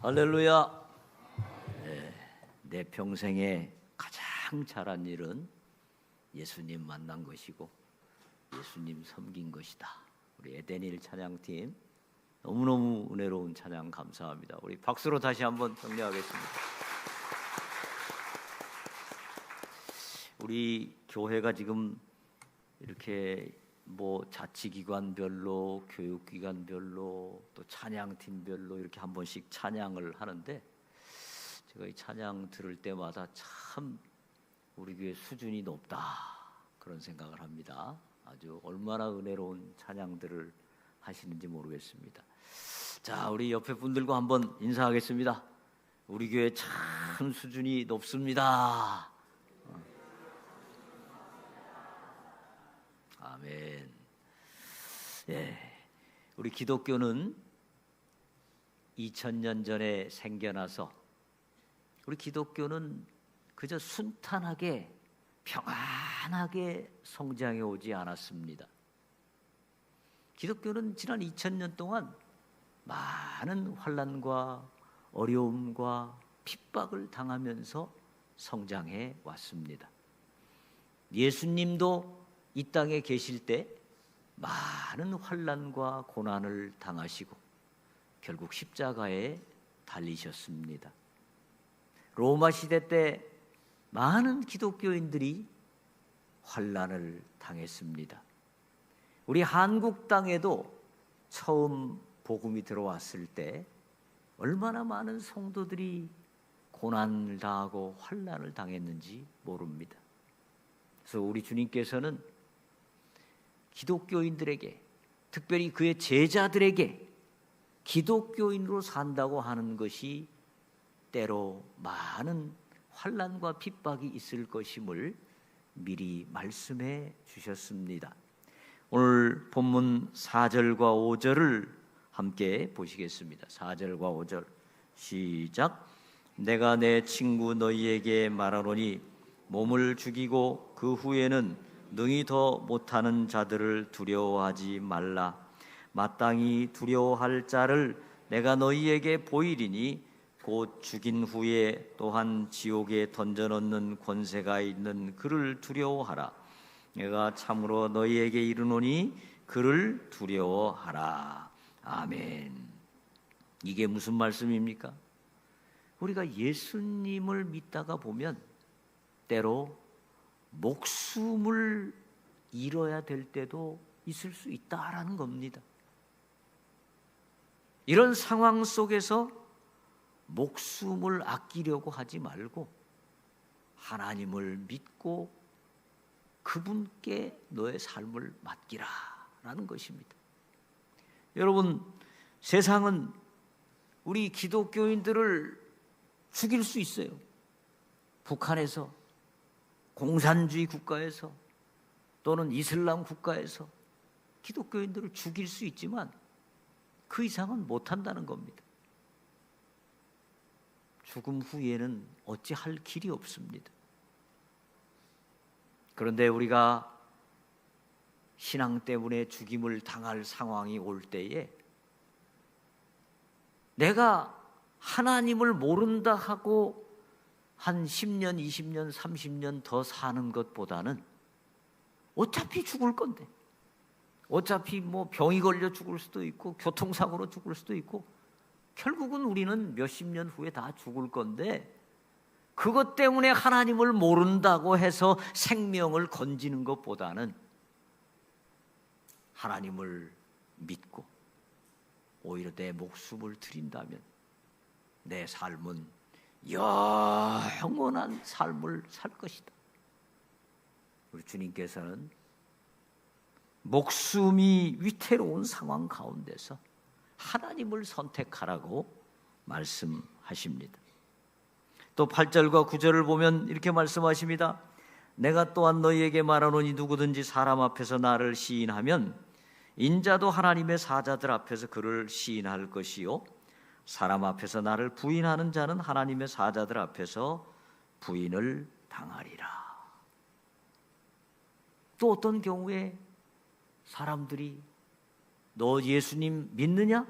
할렐루야. 네, 내 평생에 가장 잘한 일은 예수님 만난 것이고 예수님 섬긴 것이다. 우리 에덴일 찬양팀 너무너무 은혜로운 찬양 감사합니다. 우리 박수로 다시 한번 정리하겠습니다. 우리 교회가 지금 이렇게 뭐 자치기관별로 교육기관별로 또 찬양팀별로 이렇게 한 번씩 찬양을 하는데 제가 이 찬양 들을 때마다 참 우리 교회 수준이 높다 그런 생각을 합니다. 아주 얼마나 은혜로운 찬양들을 하시는지 모르겠습니다. 자, 우리 옆에 분들과 한번 인사하겠습니다. 우리 교회 참 수준이 높습니다. 아멘. 예. 우리 기독교는 2000년 전에 생겨나서 우리 기독교는 그저 순탄하게 평안하게 성장해 오지 않았습니다. 기독교는 지난 2000년 동안 많은 환란과 어려움과 핍박을 당하면서 성장해 왔습니다. 예수님도 이 땅에 계실 때 많은 환란과 고난을 당하시고 결국 십자가에 달리셨습니다. 로마 시대 때 많은 기독교인들이 환란을 당했습니다. 우리 한국 땅에도 처음 복음이 들어왔을 때 얼마나 많은 성도들이 고난을 당하고 환란을 당했는지 모릅니다. 그래서 우리 주님께서는 기독교인들에게 특별히 그의 제자들에게 기독교인으로 산다고 하는 것이 때로 많은 환란과 핍박이 있을 것임을 미리 말씀해 주셨습니다. 오늘 본문 4절과 5절을 함께 보시겠습니다. 4절과 5절 시작 내가 내 친구 너희에게 말하노니 몸을 죽이고 그 후에는 능히 더 못하는 자들을 두려워하지 말라. 마땅히 두려워할 자를 내가 너희에게 보이리니 곧 죽인 후에 또한 지옥에 던져넣는 권세가 있는 그를 두려워하라. 내가 참으로 너희에게 이르노니 그를 두려워하라. 아멘. 이게 무슨 말씀입니까? 우리가 예수님을 믿다가 보면 때로 목숨을 잃어야 될 때도 있을 수 있다라는 겁니다. 이런 상황 속에서 목숨을 아끼려고 하지 말고 하나님을 믿고 그분께 너의 삶을 맡기라라는 것입니다. 여러분, 세상은 우리 기독교인들을 죽일 수 있어요. 북한에서 공산주의 국가에서 또는 이슬람 국가에서 기독교인들을 죽일 수 있지만 그 이상은 못한다는 겁니다. 죽음 후에는 어찌 할 길이 없습니다. 그런데 우리가 신앙 때문에 죽임을 당할 상황이 올 때에 내가 하나님을 모른다 하고 한 10년, 20년, 30년 더 사는 것보다는 어차피 죽을 건데. 어차피 뭐 병이 걸려 죽을 수도 있고 교통사고로 죽을 수도 있고 결국은 우리는 몇십 년 후에 다 죽을 건데 그것 때문에 하나님을 모른다고 해서 생명을 건지는 것보다는 하나님을 믿고 오히려 내 목숨을 드린다면 내 삶은 영원한 삶을 살 것이다. 우리 주님께서는 목숨이 위태로운 상황 가운데서 하나님을 선택하라고 말씀하십니다. 또 8절과 9절을 보면 이렇게 말씀하십니다. 내가 또한 너희에게 말하노니 누구든지 사람 앞에서 나를 시인하면 인자도 하나님의 사자들 앞에서 그를 시인할 것이요 사람 앞에서 나를 부인하는 자는 하나님의 사자들 앞에서 부인을 당하리라. 또 어떤 경우에 사람들이 너 예수님 믿느냐?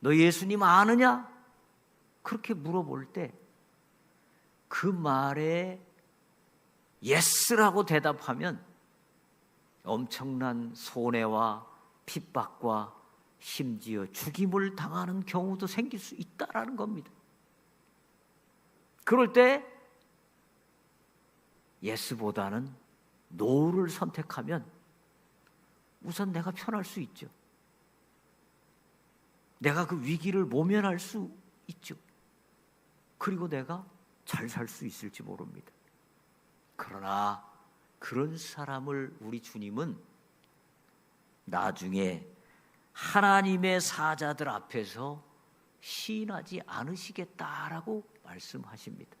너 예수님 아느냐? 그렇게 물어볼 때 그 말에 예스라고 대답하면 엄청난 손해와 핍박과 심지어 죽임을 당하는 경우도 생길 수 있다라는 겁니다. 그럴 때 예스보다는 노를 선택하면 우선 내가 편할 수 있죠. 내가 그 위기를 모면할 수 있죠. 그리고 내가 잘 살 수 있을지 모릅니다. 그러나 그런 사람을 우리 주님은 나중에 하나님의 사자들 앞에서 시인하지 않으시겠다라고 말씀하십니다.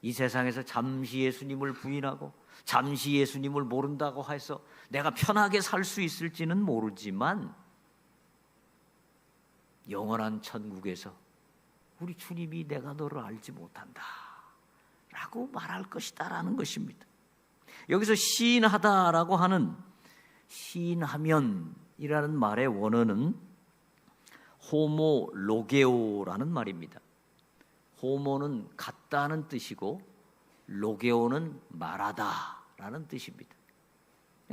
이 세상에서 잠시 예수님을 부인하고 잠시 예수님을 모른다고 해서 내가 편하게 살 수 있을지는 모르지만 영원한 천국에서 우리 주님이 내가 너를 알지 못한다 라고 말할 것이다 라는 것입니다. 여기서 시인하다라고 하는 시인하면 이라는 말의 원어는 호모 로게오라는 말입니다. 호모는 같다는 뜻이고 로게오는 말하다라는 뜻입니다.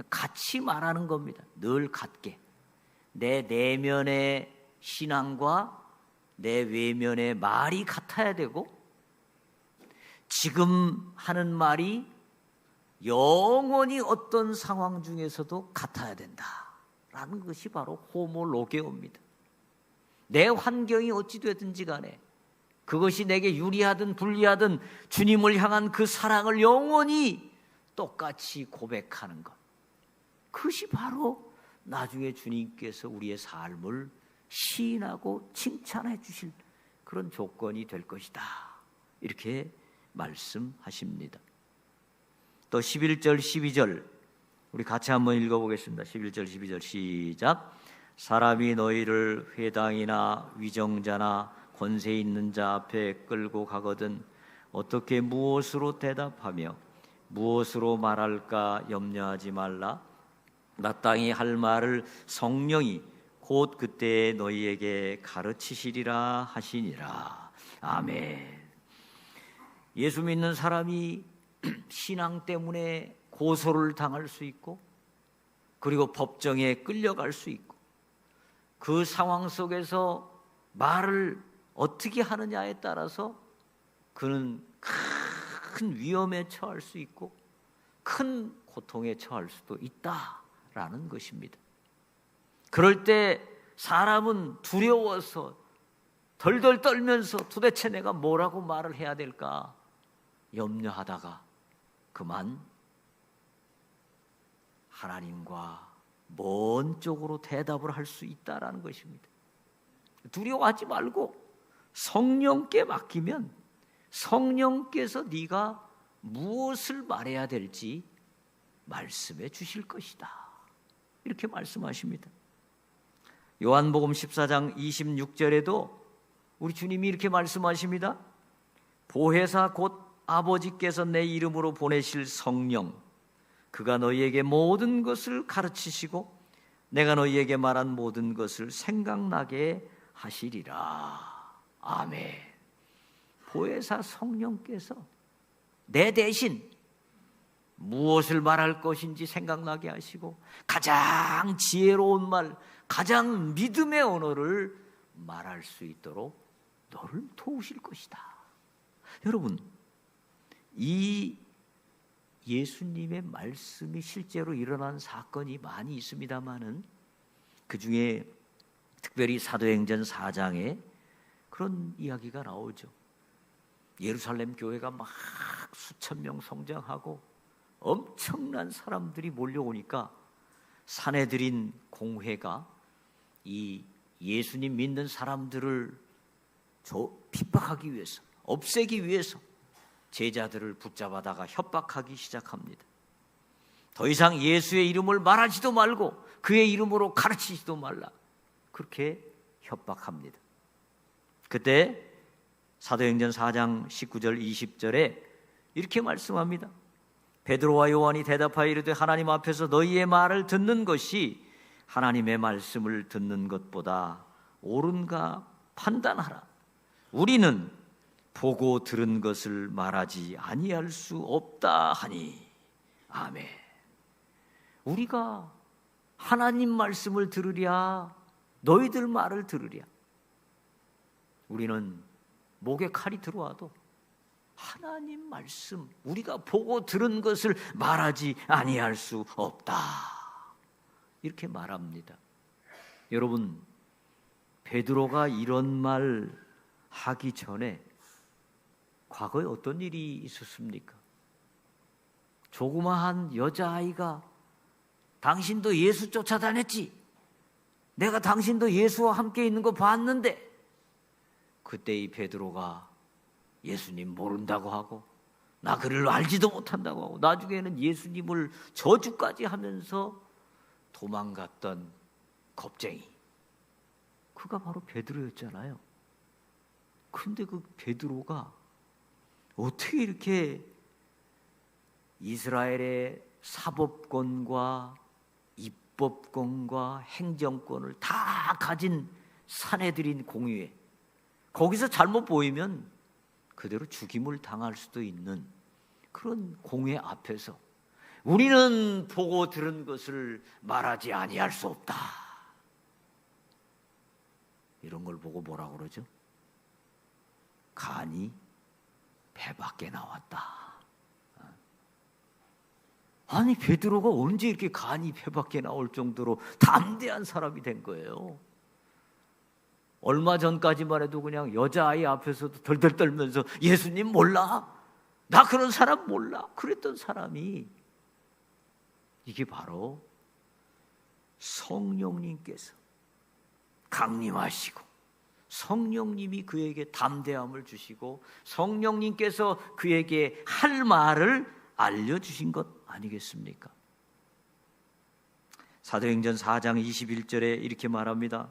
같이 말하는 겁니다. 늘 같게. 내 내면의 신앙과 내 외면의 말이 같아야 되고 지금 하는 말이 영원히 어떤 상황 중에서도 같아야 된다 라는 것이 바로 호모로게오입니다. 내 환경이 어찌 되든지 간에 그것이 내게 유리하든 불리하든 주님을 향한 그 사랑을 영원히 똑같이 고백하는 것. 그것이 바로 나중에 주님께서 우리의 삶을 시인하고 칭찬해 주실 그런 조건이 될 것이다. 이렇게 말씀하십니다. 또 11절 12절 우리 같이 한번 읽어 보겠습니다. 11절 12절 시작. 사람이 너희를 회당이나 위정자나 권세 있는 자 앞에 끌고 가거든 어떻게 무엇으로 대답하며 무엇으로 말할까 염려하지 말라. 마땅히 할 말을 성령이 곧 그때 너희에게 가르치시리라 하시니라. 아멘. 예수 믿는 사람이 신앙 때문에 고소를 당할 수 있고 그리고 법정에 끌려갈 수 있고 그 상황 속에서 말을 어떻게 하느냐에 따라서 그는 큰 위험에 처할 수 있고 큰 고통에 처할 수도 있다라는 것입니다. 그럴 때 사람은 두려워서 덜덜 떨면서 도대체 내가 뭐라고 말을 해야 될까 염려하다가 그만 하나님과 먼 쪽으로 대답을 할 수 있다라는 것입니다. 두려워하지 말고 성령께 맡기면 성령께서 네가 무엇을 말해야 될지 말씀해 주실 것이다. 이렇게 말씀하십니다. 요한복음 14장 26절에도 우리 주님이 이렇게 말씀하십니다. 보혜사 곧 아버지께서 내 이름으로 보내실 성령 그가 너희에게 모든 것을 가르치시고 내가 너희에게 말한 모든 것을 생각나게 하시리라. 아멘. 보혜사 성령께서 내 대신 무엇을 말할 것인지 생각나게 하시고 가장 지혜로운 말, 가장 믿음의 언어를 말할 수 있도록 너를 도우실 것이다. 여러분, 이 예수님의 말씀이 실제로 일어난 사건이 많이 있습니다만은 그 중에 특별히 사도행전 4장에 그런 이야기가 나오죠. 예루살렘 교회가 막 수천 명 성장하고 엄청난 사람들이 몰려오니까 사내들인 공회가 이 예수님 믿는 사람들을 핍박하기 위해서 없애기 위해서 제자들을 붙잡아다가 협박하기 시작합니다. 더 이상 예수의 이름을 말하지도 말고 그의 이름으로 가르치지도 말라. 그렇게 협박합니다. 그때 사도행전 4장 19절 20절에 이렇게 말씀합니다. 베드로와 요한이 대답하여 이르되 하나님 앞에서 너희의 말을 듣는 것이 하나님의 말씀을 듣는 것보다 옳은가 판단하라. 우리는 보고 들은 것을 말하지 아니할 수 없다 하니 아멘. 우리가 하나님 말씀을 들으랴 너희들 말을 들으랴 우리는 목에 칼이 들어와도 하나님 말씀 우리가 보고 들은 것을 말하지 아니할 수 없다. 이렇게 말합니다. 여러분 베드로가 이런 말 하기 전에 과거에 어떤 일이 있었습니까? 조그마한 여자아이가 당신도 예수 쫓아다녔지? 내가 당신도 예수와 함께 있는 거 봤는데 그때 이 베드로가 예수님 모른다고 하고 나 그를 알지도 못한다고 하고 나중에는 예수님을 저주까지 하면서 도망갔던 겁쟁이 그가 바로 베드로였잖아요. 근데 그 베드로가 어떻게 이렇게 이스라엘의 사법권과 입법권과 행정권을 다 가진 사내들인 공유에 거기서 잘못 보이면 그대로 죽임을 당할 수도 있는 그런 공회 앞에서 우리는 보고 들은 것을 말하지 아니할 수 없다. 이런 걸 보고 뭐라 그러죠? 간이 배 밖에 나왔다. 아니 베드로가 언제 이렇게 간이 배 밖에 나올 정도로 담대한 사람이 된 거예요? 얼마 전까지만 해도 그냥 여자아이 앞에서도 덜덜 떨면서 예수님 몰라? 나 그런 사람 몰라? 그랬던 사람이 이게 바로 성령님께서 강림하시고 성령님이 그에게 담대함을 주시고 성령님께서 그에게 할 말을 알려주신 것 아니겠습니까? 사도행전 4장 21절에 이렇게 말합니다.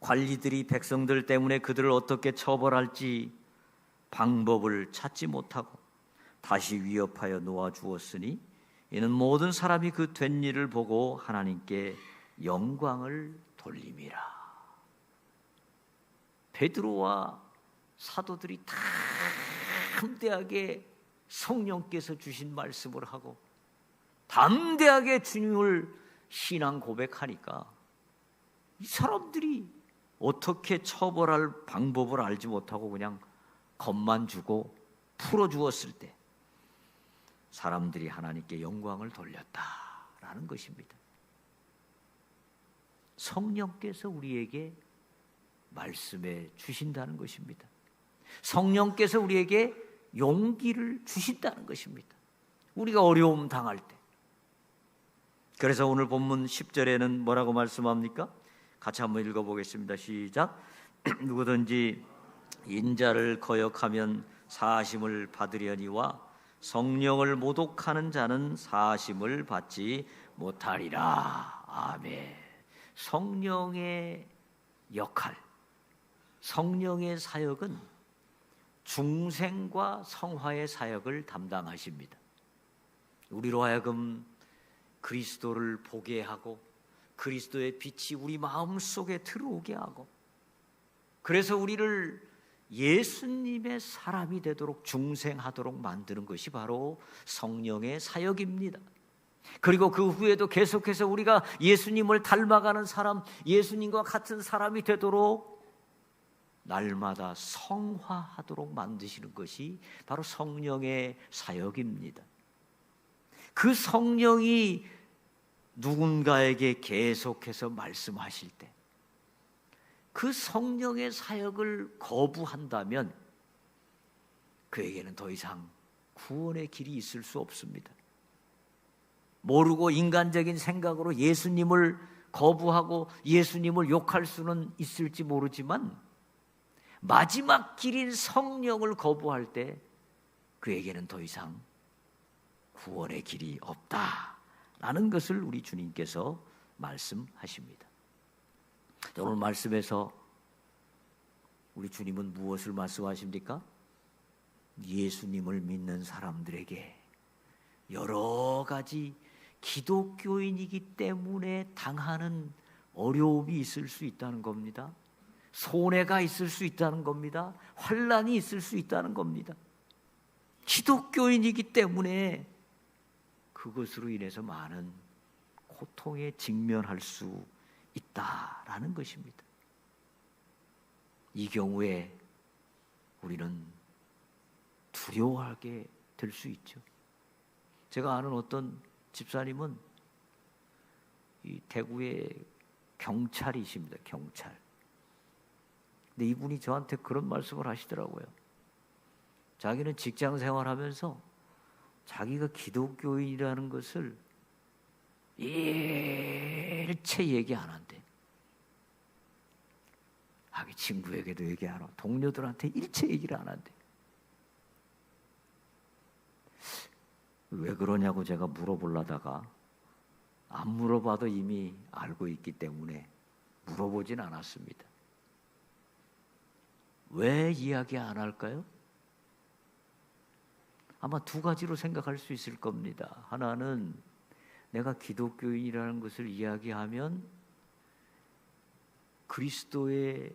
관리들이 백성들 때문에 그들을 어떻게 처벌할지 방법을 찾지 못하고 다시 위협하여 놓아 주었으니 이는 모든 사람이 그 된 일을 보고 하나님께 영광을 돌림이라. 베드로와 사도들이 다 담대하게 성령께서 주신 말씀을 하고 담대하게 주님을 신앙 고백하니까 이 사람들이 어떻게 처벌할 방법을 알지 못하고 그냥 겁만 주고 풀어 주었을 때 사람들이 하나님께 영광을 돌렸다라는 것입니다. 성령께서 우리에게 말씀해 주신다는 것입니다. 성령께서 우리에게 용기를 주신다는 것입니다. 우리가 어려움 당할 때. 그래서 오늘 본문 10절에는 뭐라고 말씀합니까? 같이 한번 읽어보겠습니다. 시작. 누구든지 인자를 거역하면 사심을 받으려니와 성령을 모독하는 자는 사심을 받지 못하리라. 아멘. 성령의 역할, 성령의 사역은 중생과 성화의 사역을 담당하십니다. 우리로 하여금 그리스도를 보게 하고 그리스도의 빛이 우리 마음 속에 들어오게 하고 그래서 우리를 예수님의 사람이 되도록 중생하도록 만드는 것이 바로 성령의 사역입니다. 그리고 그 후에도 계속해서 우리가 예수님을 닮아가는 사람, 예수님과 같은 사람이 되도록 날마다 성화하도록 만드시는 것이 바로 성령의 사역입니다. 그 성령이 누군가에게 계속해서 말씀하실 때, 그 성령의 사역을 거부한다면 그에게는 더 이상 구원의 길이 있을 수 없습니다. 모르고 인간적인 생각으로 예수님을 거부하고 예수님을 욕할 수는 있을지 모르지만 마지막 길인 성령을 거부할 때 그에게는 더 이상 구원의 길이 없다 라는 것을 우리 주님께서 말씀하십니다. 오늘 말씀에서 우리 주님은 무엇을 말씀하십니까? 예수님을 믿는 사람들에게 여러 가지 기독교인이기 때문에 당하는 어려움이 있을 수 있다는 겁니다. 손해가 있을 수 있다는 겁니다. 환란이 있을 수 있다는 겁니다. 기독교인이기 때문에 그것으로 인해서 많은 고통에 직면할 수 있다라는 것입니다. 이 경우에 우리는 두려워하게 될 수 있죠. 제가 아는 어떤 집사님은 이 대구의 경찰이십니다. 경찰. 근데 이분이 저한테 그런 말씀을 하시더라고요. 자기는 직장 생활하면서 자기가 기독교인이라는 것을 일체 얘기 안 한대. 자기 친구에게도 얘기 안 하고 동료들한테 일체 얘기를 안 한대. 왜 그러냐고 제가 물어보려다가 안 물어봐도 이미 알고 있기 때문에 물어보진 않았습니다. 왜 이야기 안 할까요? 아마 두 가지로 생각할 수 있을 겁니다. 하나는 내가 기독교인이라는 것을 이야기하면 그리스도의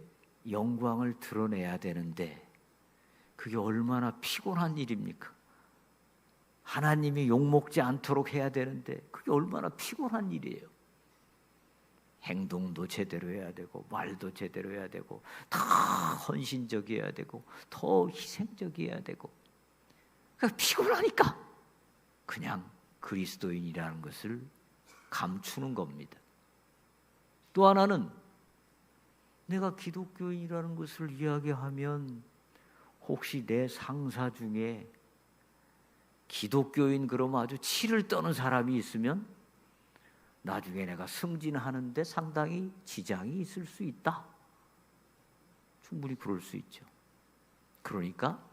영광을 드러내야 되는데 그게 얼마나 피곤한 일입니까? 하나님이 욕먹지 않도록 해야 되는데 그게 얼마나 피곤한 일이에요. 행동도 제대로 해야 되고 말도 제대로 해야 되고 다 헌신적이어야 되고 더 희생적이어야 되고 그러니까 피곤하니까 그냥 그리스도인이라는 것을 감추는 겁니다. 또 하나는 내가 기독교인이라는 것을 이야기하면 혹시 내 상사 중에 기독교인 그러면 아주 치를 떠는 사람이 있으면 나중에 내가 승진하는데 상당히 지장이 있을 수 있다. 충분히 그럴 수 있죠. 그러니까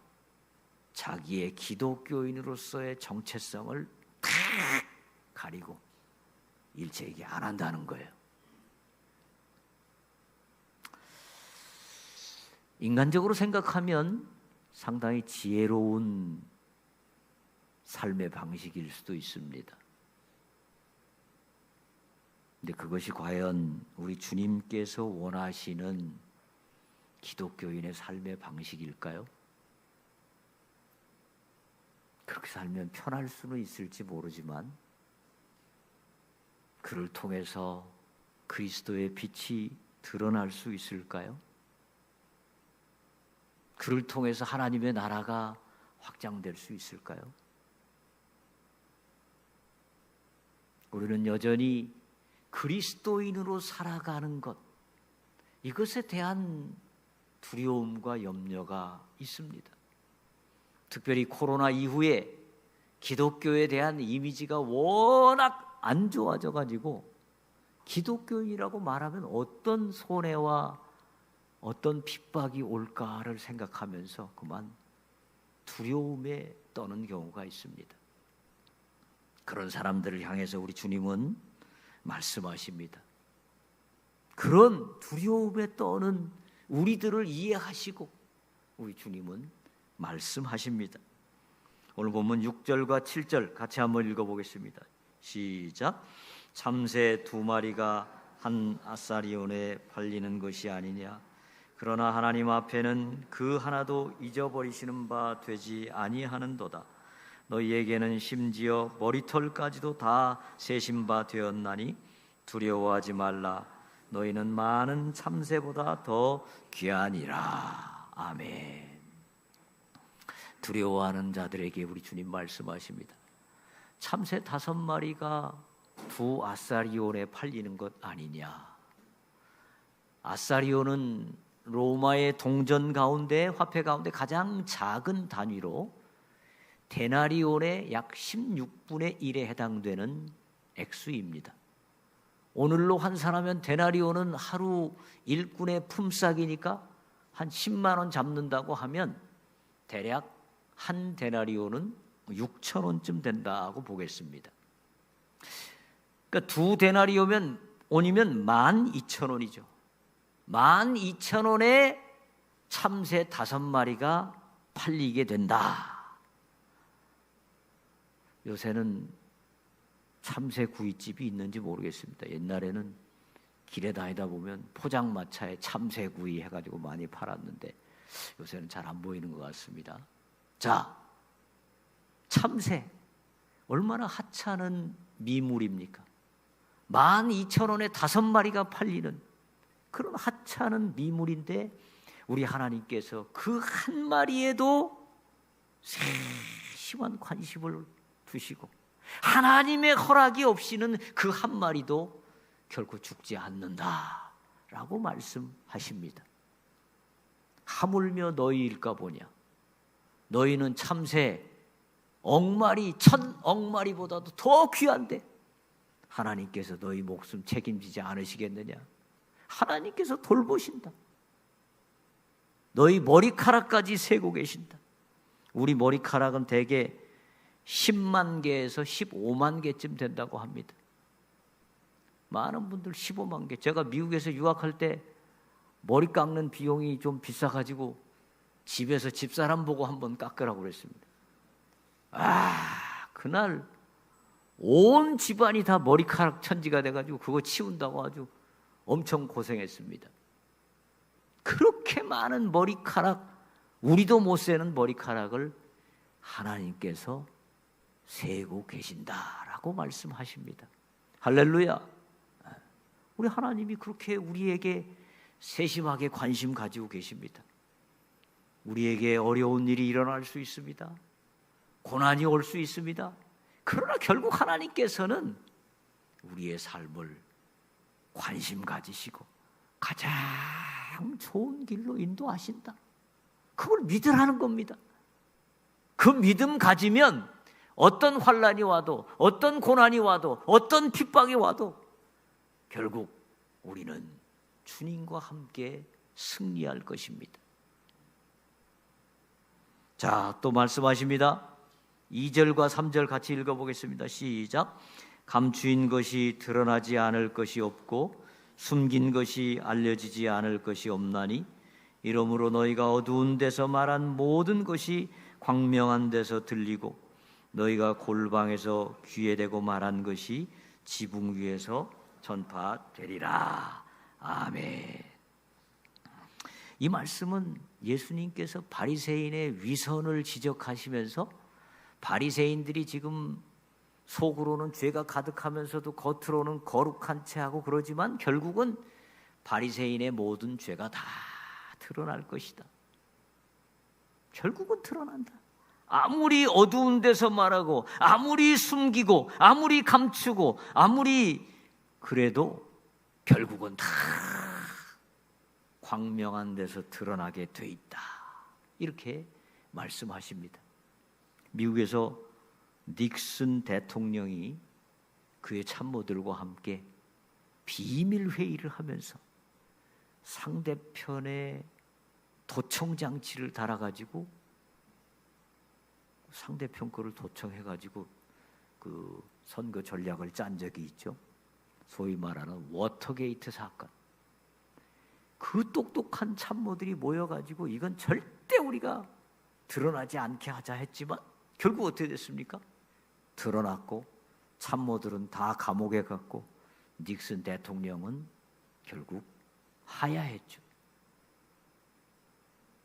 자기의 기독교인으로서의 정체성을 탁 가리고 일체 얘기 안 한다는 거예요. 인간적으로 생각하면 상당히 지혜로운 삶의 방식일 수도 있습니다. 근데 그것이 과연 우리 주님께서 원하시는 기독교인의 삶의 방식일까요? 그렇게 살면 편할 수는 있을지 모르지만 그를 통해서 그리스도의 빛이 드러날 수 있을까요? 그를 통해서 하나님의 나라가 확장될 수 있을까요? 우리는 여전히 그리스도인으로 살아가는 것, 이것에 대한 두려움과 염려가 있습니다. 특별히 코로나 이후에 기독교에 대한 이미지가 워낙 안 좋아져 가지고 기독교인이라고 말하면 어떤 손해와 어떤 핍박이 올까를 생각하면서 그만 두려움에 떠는 경우가 있습니다. 그런 사람들을 향해서 우리 주님은 말씀하십니다. 그런 두려움에 떠는 우리들을 이해하시고 우리 주님은 말씀하십니다. 오늘 본문 6절과 7절 같이 한번 읽어보겠습니다. 시작. 참새 두 마리가 한 아사리온에 팔리는 것이 아니냐. 그러나 하나님 앞에는 그 하나도 잊어버리시는 바 되지 아니하는도다. 너희에게는 심지어 머리털까지도 다 세신 바 되었나니 두려워하지 말라. 너희는 많은 참새보다 더 귀하니라. 아멘. 두려워하는 자들에게 우리 주님 말씀하십니다. 참새 다섯 마리가 두 아사리온에 팔리는 것 아니냐. 아사리온은 로마의 동전 가운데 화폐 가운데 가장 작은 단위로 데나리온의 약 16분의 1에 해당되는 액수입니다. 오늘로 환산하면 데나리온은 하루 일꾼의 품삯이니까 한 10만 원 잡는다고 하면 대략 한 데나리온은 6천 원쯤 된다고 보겠습니다. 그러니까 두 데나리오면 온이면 만 2천 원이죠. 만 2천 원에 참새 다섯 마리가 팔리게 된다. 요새는 참새 구이집이 있는지 모르겠습니다. 옛날에는 길에 다니다 보면 포장마차에 참새 구이 해가지고 많이 팔았는데 요새는 잘 안 보이는 것 같습니다. 자, 참새 얼마나 하찮은 미물입니까? 만 이천 원에 다섯 마리가 팔리는 그런 하찮은 미물인데 우리 하나님께서 그 한 마리에도 세심한 관심을 두시고 하나님의 허락이 없이는 그 한 마리도 결코 죽지 않는다 라고 말씀하십니다. 하물며 너희일까 보냐? 너희는 참새 억마리 천 억마리보다도 더 귀한데 하나님께서 너희 목숨 책임지지 않으시겠느냐? 하나님께서 돌보신다. 너희 머리카락까지 세고 계신다. 우리 머리카락은 대개 10만 개에서 15만 개쯤 된다고 합니다. 많은 분들 15만 개. 제가 미국에서 유학할 때 머리 깎는 비용이 좀 비싸가지고 집에서 집사람 보고 한번 깎으라고 그랬습니다. 아, 그날 온 집안이 다 머리카락 천지가 돼가지고 그거 치운다고 아주 엄청 고생했습니다. 그렇게 많은 머리카락, 우리도 못 세는 머리카락을 하나님께서 세고 계신다라고 말씀하십니다. 할렐루야. 우리 하나님이 그렇게 우리에게 세심하게 관심 가지고 계십니다. 우리에게 어려운 일이 일어날 수 있습니다. 고난이 올 수 있습니다. 그러나 결국 하나님께서는 우리의 삶을 관심 가지시고 가장 좋은 길로 인도하신다. 그걸 믿으라는 겁니다. 그 믿음 가지면 어떤 환란이 와도 어떤 고난이 와도 어떤 핍박이 와도 결국 우리는 주님과 함께 승리할 것입니다. 자, 또 말씀하십니다. 2절과 3절 같이 읽어 보겠습니다. 시작. 감추인 것이 드러나지 않을 것이 없고 숨긴 것이 알려지지 않을 것이 없나니 이러므로 너희가 어두운 데서 말한 모든 것이 광명한 데서 들리고 너희가 골방에서 귀에 대고 말한 것이 지붕 위에서 전파되리라. 아멘. 이 말씀은 예수님께서 바리새인의 위선을 지적하시면서 바리새인들이 지금 속으로는 죄가 가득하면서도 겉으로는 거룩한 채 하고 그러지만 결국은 바리새인의 모든 죄가 다 드러날 것이다. 결국은 드러난다. 아무리 어두운 데서 말하고 아무리 숨기고 아무리 감추고 아무리 그래도 결국은 다 광명한 데서 드러나게 돼 있다. 이렇게 말씀하십니다. 미국에서 닉슨 대통령이 그의 참모들과 함께 비밀 회의를 하면서 상대편의 도청 장치를 달아 가지고 상대편 거를 도청해 가지고 그 선거 전략을 짠 적이 있죠. 소위 말하는 워터게이트 사건. 그 똑똑한 참모들이 모여 가지고 이건 절대 우리가 드러나지 않게 하자 했지만 결국 어떻게 됐습니까? 드러났고 참모들은 다 감옥에 갔고 닉슨 대통령은 결국 하야했죠.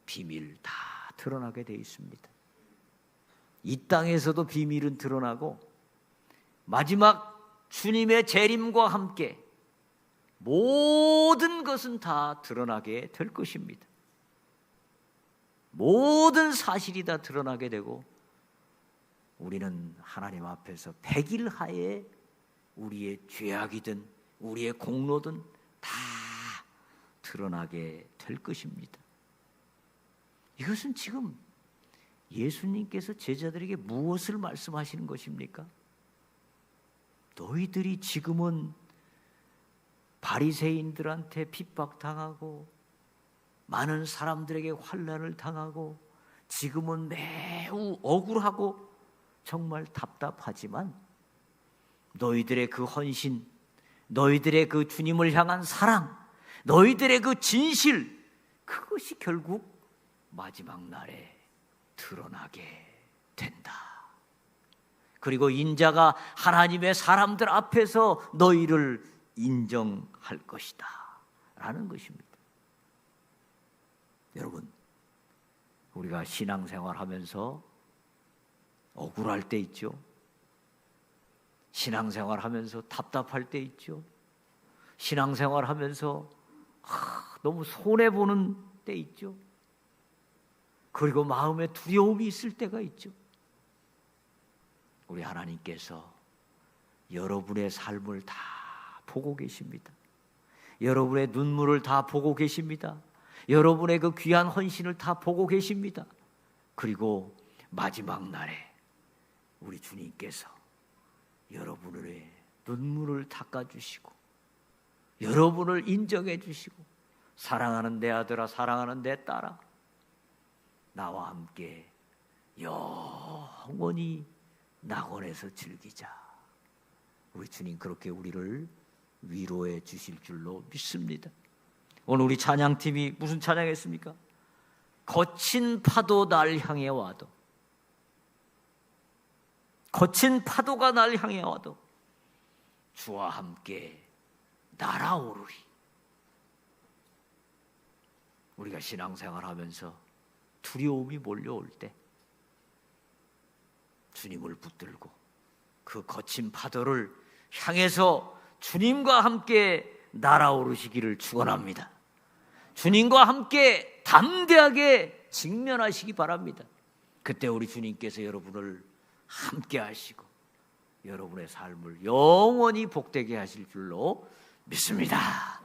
비밀 다 드러나게 돼 있습니다. 이 땅에서도 비밀은 드러나고 마지막 주님의 재림과 함께 모든 것은 다 드러나게 될 것입니다. 모든 사실이 다 드러나게 되고 우리는 하나님 앞에서 백일 하에 우리의 죄악이든 우리의 공로든 다 드러나게 될 것입니다. 이것은 지금 예수님께서 제자들에게 무엇을 말씀하시는 것입니까? 너희들이 지금은 바리새인들한테 핍박당하고 많은 사람들에게 환란을 당하고 지금은 매우 억울하고 정말 답답하지만 너희들의 그 헌신, 너희들의 그 주님을 향한 사랑, 너희들의 그 진실, 그것이 결국 마지막 날에 드러나게 된다. 그리고 인자가 하나님의 사람들 앞에서 너희를 인정할 것이다. 라는 것입니다. 여러분, 우리가 신앙생활 하면서 억울할 때 있죠. 신앙생활 하면서 답답할 때 있죠. 신앙생활 하면서 너무 손해보는 때 있죠. 그리고 마음에 두려움이 있을 때가 있죠. 우리 하나님께서 여러분의 삶을 다 보고 계십니다. 여러분의 눈물을 다 보고 계십니다. 여러분의 그 귀한 헌신을 다 보고 계십니다. 그리고 마지막 날에 우리 주님께서 여러분의 눈물을 닦아주시고 여러분을 인정해 주시고 사랑하는 내 아들아 사랑하는 내 딸아 나와 함께 영원히 낙원에서 즐기자. 우리 주님 그렇게 우리를 위로해 주실 줄로 믿습니다. 오늘 우리 찬양팀이 무슨 찬양했습니까? 거친 파도 날 향해 와도 거친 파도가 날 향해 와도 주와 함께 날아오르리. 우리가 신앙생활 하면서 두려움이 몰려올 때 주님을 붙들고 그 거친 파도를 향해서 주님과 함께 날아오르시기를 축원합니다. 주님과 함께 담대하게 직면하시기 바랍니다. 그때 우리 주님께서 여러분을 함께 하시고 여러분의 삶을 영원히 복되게 하실 줄로 믿습니다.